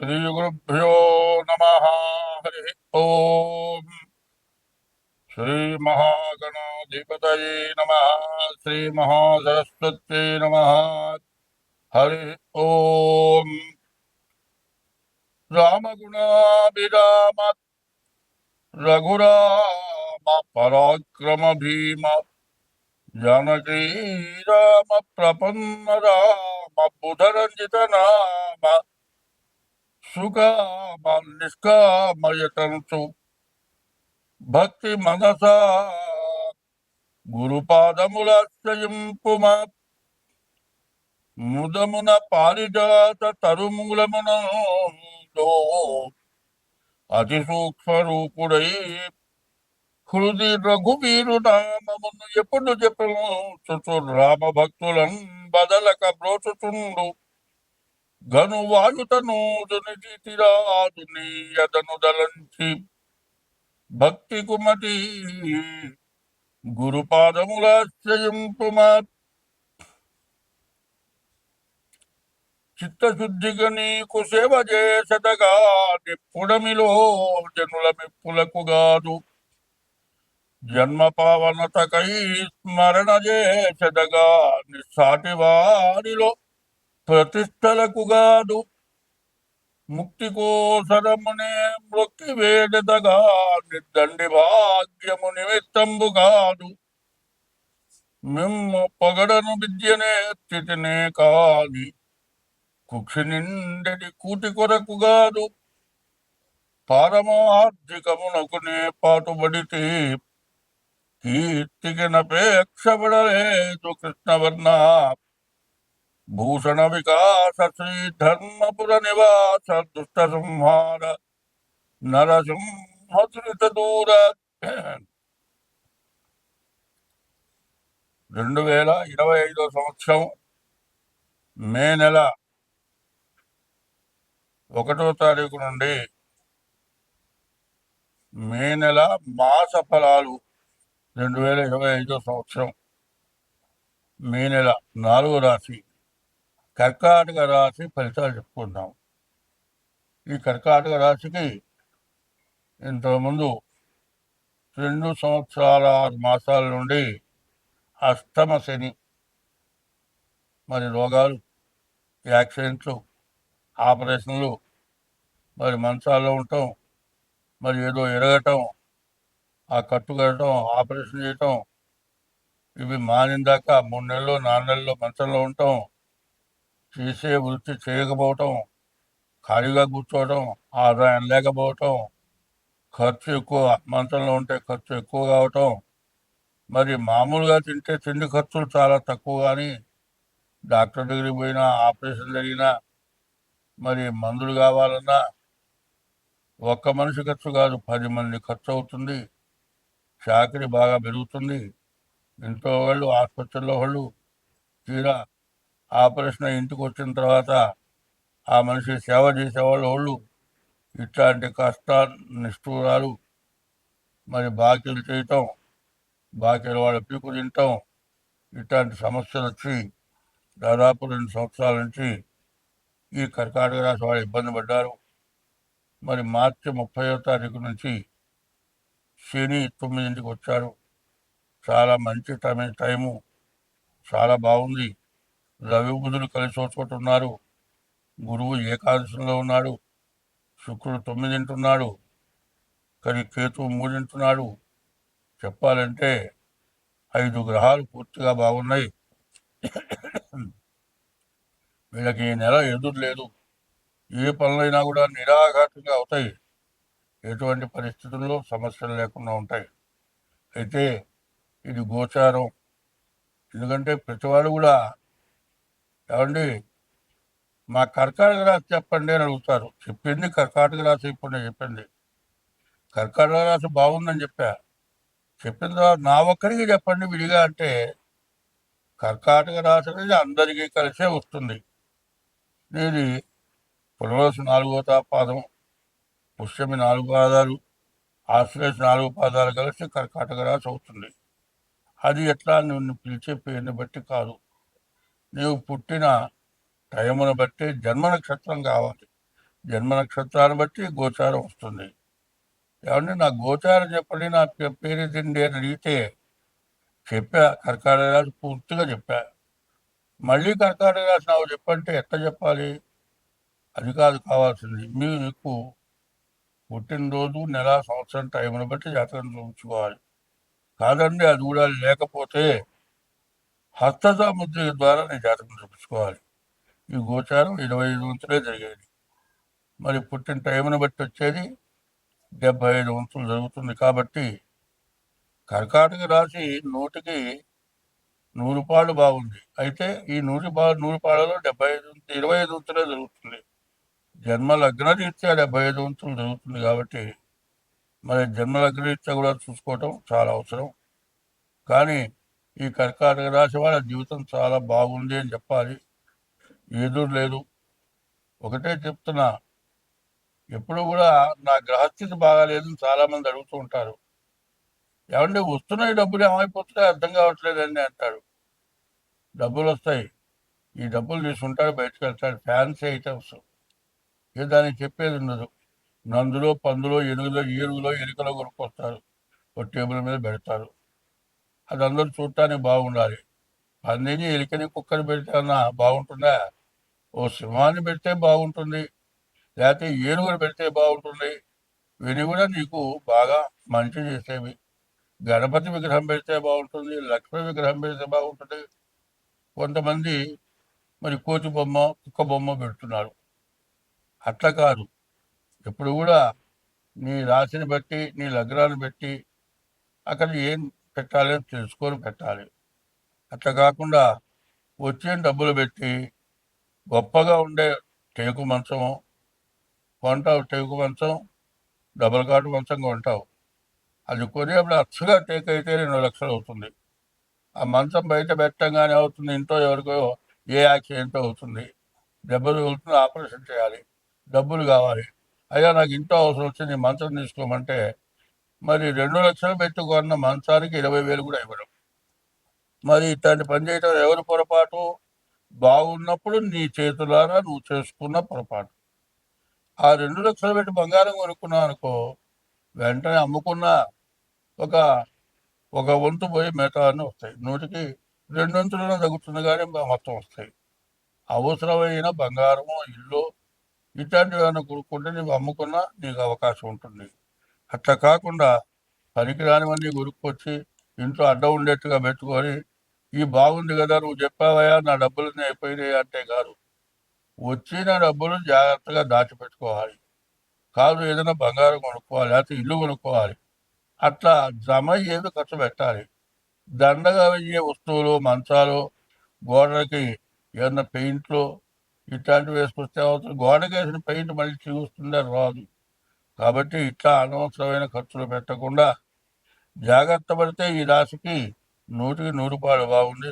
श्रीगुरुभ्यो नमः, हरिः ॐ श्रीमहागणाधिपतये नमः, श्रीमहासरस्वत्यै नमः, हरिः ॐ रामगुणाभिराम रघुराम पराक्रम भीम जानकी राम प्रपन्न राम बुधरञ्जित नाम సుగమ నిష్కామయ తరుచు భక్తి మనసా గురుపాదములాశ్రయింపుమ ముదమున పారిజాత తరుమూలమున అతి సూక్ష్మ రూపుడై హృది రఘువీరు నామమును ఎప్పుడు చెప్పను చుచు రామ భక్తులం బదలక బ్రోచుచుండు. గను వాయుతను తిరాదు నీయదను దలంచి భక్తి కుమతి గురుపాదములాశ్రయింపుమా చిత్తశుద్ధిగా నీకు సేవ చేసదగా నిప్పుడమిలో జనుల మెప్పులకు గాదు. జన్మ పావనతకై స్మరణ చేసదగా నిస్సాటి వారిలో ప్రతిష్టలకు గాదు ముక్తి కోసరమునే మృక్కి వేడదగా నిద్దండి భాగ్యము నిమిత్తంబు కాదు మిమ్ము పొగడను విద్యనే స్థితినే కాది కుక్షి నిండెడి కూటి కొరకు గాదు పారమార్థికమునకునే పాటుబడితే కీర్తికి నపేక్షపడలేదు కృష్ణవర్ణ భూషణ వికాస శ్రీ ధర్మపుర నివాస దుష్ట సంహార నరసింహృత దూర రెండు వేల ఇరవై ఐదో సంవత్సరం మే నెల ఒకటో తారీఖు నుండి మే నెల మాస ఫలాలు రెండు వేల ఇరవై ఐదో సంవత్సరం మే నెల నాలుగో రాశి. కర్కాటక రాశి ఫలితాలు చెప్పుకుందాం. ఈ కర్కాటక రాశికి ఇంతకుముందు రెండు సంవత్సరాల ఆరు మాసాల నుండి అష్టమ శని మరి రోగాలు యాక్సిడెంట్లు ఆపరేషన్లు మరి మంచాల్లో ఉండటం మరి ఏదో ఎరగటం ఆ కట్టు ఆపరేషన్ చేయటం ఇవి మానిందాక మూడు నెలలు నాలుగు నెలలు మంచంలో ఉండటం చేసే వృత్తి చేయకపోవటం ఖాళీగా కూర్చోవటం ఆదాయం లేకపోవటం ఖర్చు ఎక్కువ మంచంలో ఉంటే ఖర్చు ఎక్కువ కావటం. మరి మామూలుగా తింటే తిండి ఖర్చులు చాలా తక్కువ కానీ డాక్టర్ దగ్గరికి పోయినా ఆపరేషన్ జరిగినా మరి మందులు కావాలన్నా ఒక్క మనిషి ఖర్చు కాదు పది మంది ఖర్చు అవుతుంది. చాకరీ బాగా పెరుగుతుంది. ఇంట్లో వాళ్ళు ఆసుపత్రిలో వాళ్ళు తీరా ఆపరేషన్ ఇంటికి వచ్చిన తర్వాత ఆ మనిషి సేవ చేసేవాళ్ళు వాళ్ళు ఇట్లాంటి కష్ట నిష్ఠూరాలు మరి బాకీలు చేయటం బాకీల వాళ్ళ పీకు తింటాం ఇట్లాంటి సమస్యలు వచ్చి దాదాపు రెండు సంవత్సరాల నుంచి ఈ కర్కాటక రాశి వాళ్ళు ఇబ్బంది పడ్డారు. మరి మార్చి ముప్పయో తారీఖు నుంచి శని తొమ్మిదింటికి వచ్చారు. చాలా మంచి టైం టైము. చాలా బాగుంది. రవి బుధులు కలిసి గురువు ఏకాదశంలో ఉన్నాడు. శుక్రుడు తొమ్మిదింటున్నాడు కానీ కేతువు మూడింటున్నాడు చెప్పాలంటే ఐదు గ్రహాలు పూర్తిగా బాగున్నాయి. వీళ్ళకి ఈ నెల ఎదురు లేదు. ఏ పనులైనా కూడా నిరాఘాతంగా అవుతాయి. ఎటువంటి పరిస్థితుల్లో సమస్యలు లేకుండా ఉంటాయి. అయితే ఇది గోచారం. ఎందుకంటే ప్రతివాడు కూడా ఏమండి? మా కర్కాటక రాశి చెప్పండి అని అడుగుతారు. చెప్పింది కర్కాటక రాశి ఇప్పుడు నేను చెప్పింది. కర్కాటక రాశి బాగుందని చెప్పా. చెప్పిన తర్వాత నా ఒక్కరికి చెప్పండి విడిగా అంటే కర్కాటక రాశి అనేది అందరికీ కలిసే వస్తుంది. ఇది పునరోసు నాలుగో తాపాదం పుష్యమి నాలుగు పాదాలు ఆశ్లేష నాలుగు పాదాలు కలిసి కర్కాటక రాశి అవుతుంది. అది ఎట్లా నిన్ను పిలిచే పేరుని బట్టి కాదు. నీవు పుట్టిన టైమును బట్టి జన్మ నక్షత్రం కావాలి. జన్మ నక్షత్రాన్ని బట్టి గోచారం వస్తుంది. ఏమంటే నా గోచారం చెప్పండి నా పేరు తిండి అని అడిగితే చెప్పా. కర్కాటక రాశి పూర్తిగా చెప్పా. మళ్ళీ కర్కాటక రాశి నాకు చెప్పంటే ఎట్లా చెప్పాలి? అది కాదు కావాల్సింది. మీకు పుట్టినరోజు నెల సంవత్సరం టైంను బట్టి జాతకం చూపించుకోవాలి. కాదండి అది కూడా లేకపోతే హస్తసాముద్రిక ద్వారా నేను జాతకం చూపించుకోవాలి. ఈ గోచారం ఇరవై ఐదు వంతులే జరిగేది. మరి పుట్టిన టైంను బట్టి వచ్చేది డెబ్బై ఐదు వంతులు జరుగుతుంది కాబట్టి కర్కాటక రాశి నూటికి నూరు పాలు బాగుంది. అయితే ఈ నూరు పా నూరు పాళ్ళలో డెబ్బై ఐదు ఇరవై ఐదు వంతులే జరుగుతుంది. జన్మ లగ్న రీత్యా డెబ్బై ఐదు వంతులు జరుగుతుంది కాబట్టి మరి జన్మ లగ్న రీత్యా కూడా చూసుకోవటం చాలా అవసరం. కానీ ఈ కర్కాటక రాశి వాళ్ళ జీవితం చాలా బాగుంది అని చెప్పాలి. ఎదురు లేదు. ఒకటే చెప్తున్నా. ఎప్పుడు కూడా నా గ్రహస్థితి బాగాలేదని చాలామంది అడుగుతూ ఉంటారు. ఏమంటే వస్తున్నాయి డబ్బులు ఏమైపోతున్నాయి? అర్థం కావట్లేదండి అంటాడు డబ్బులు వస్తాయి. ఈ డబ్బులు తీసుకుంటాడు బయటకు వెళ్తాడు ఫ్యాన్సీ ఐటమ్స్. ఏ దానికి చెప్పేది ఉండదు. నందులో పందులో ఎనుగులో ఏనుగులో ఎలుకలో కొనుక్కొస్తారు. ఒక టేబుల్ మీద పెడతారు. అది అందరూ చూడటానికి బాగుండాలి. పందిని ఎలికని కుక్కని పెడితే అన్నా బాగుంటుందా? ఓ సింహాన్ని పెడితే బాగుంటుంది. లేకపోతే ఏనుగుని పెడితే బాగుంటుంది. ఇవి కూడా నీకు బాగా మంచి చేసేవి. గణపతి విగ్రహం పెడితే బాగుంటుంది. లక్ష్మీ విగ్రహం పెడితే బాగుంటుంది. కొంతమంది మరి కోతి బొమ్మ కుక్క బొమ్మ పెడుతున్నారు. అట్లా కాదు. ఎప్పుడు కూడా నీ రాశిని బట్టి నీ లగ్నాన్ని బట్టి అక్కడ ఏం పెట్టాలి అని తెలుసుకొని పెట్టాలి. అట్లా కాకుండా వచ్చే డబ్బులు పెట్టి గొప్పగా ఉండే టేకు మంచం కొంటావు టేకు మంచం డబల్ కాటు మంచం కొంటావు. అది కొనేప్పుడు అచ్చగా టేక్ అయితే రెండు లక్షలు అవుతుంది. ఆ మంచం బయట పెట్టంగానే అవుతుంది ఇంట్లో ఎవరికో ఏ యాక్సిడెంట్ అవుతుంది. దెబ్బలు తగులుతుంది ఆపరేషన్ చేయాలి డబ్బులు కావాలి. అయ్యా నాకు ఇంట్లో అవసరం వచ్చింది మంచం తీసుకోమంటే మరి రెండు లక్షలు పెట్టుకున్న మంచానికి ఇరవై వేలు కూడా ఇవ్వడం మరి ఇట్లాంటి పని చేయడం ఎవరి పొరపాటు? బాగున్నప్పుడు నీ చేతులారా నువ్వు చేసుకున్న పొరపాటు. ఆ రెండు లక్షలు పెట్టి బంగారం కొనుక్కున్నావు అనుకో వెంటనే అమ్ముకున్న ఒక ఒక వంతు పోయి మిగతా అన్నీ వస్తాయి. నూటికి రెండు వంతులను తగ్గుతుంది కానీ మొత్తం వస్తాయి. అవసరమైన బంగారము ఇల్లు ఇట్లాంటివి ఏమైనా కొనుక్కుంటే నువ్వు అమ్ముకున్నా నీకు అవకాశం ఉంటుంది. అట్లా కాకుండా పనికిరానివన్నీ గురుక్కొచ్చి ఇంట్లో అడ్డ ఉండేట్టుగా పెట్టుకొని ఈ బాగుంది కదా నువ్వు చెప్పావయ్యా నా డబ్బులన్నీ అయిపోయినాయి అంటే కాదు. వచ్చిన డబ్బులు జాగ్రత్తగా దాచిపెట్టుకోవాలి. కాదు ఏదైనా బంగారం కొనుక్కోవాలి లేకపోతే ఇల్లు కొనుక్కోవాలి. అట్లా జమ ఏదో ఖర్చు పెట్టాలి. దండగా వెయ్యే వస్తువులు మంచాలు గోడలకి ఏదైనా పెయింట్లు ఇట్లాంటివి వేసుకొస్తే అవసరం గోడకి వేసిన పెయింట్ మళ్ళీ చిగుస్తుందే రాదు. కాబట్టి ఇట్లా అనవసరమైన ఖర్చులు పెట్టకుండా జాగ్రత్త పడితే ఈ రాశికి నూటికి నూరు రూపాయలు బాగుంది.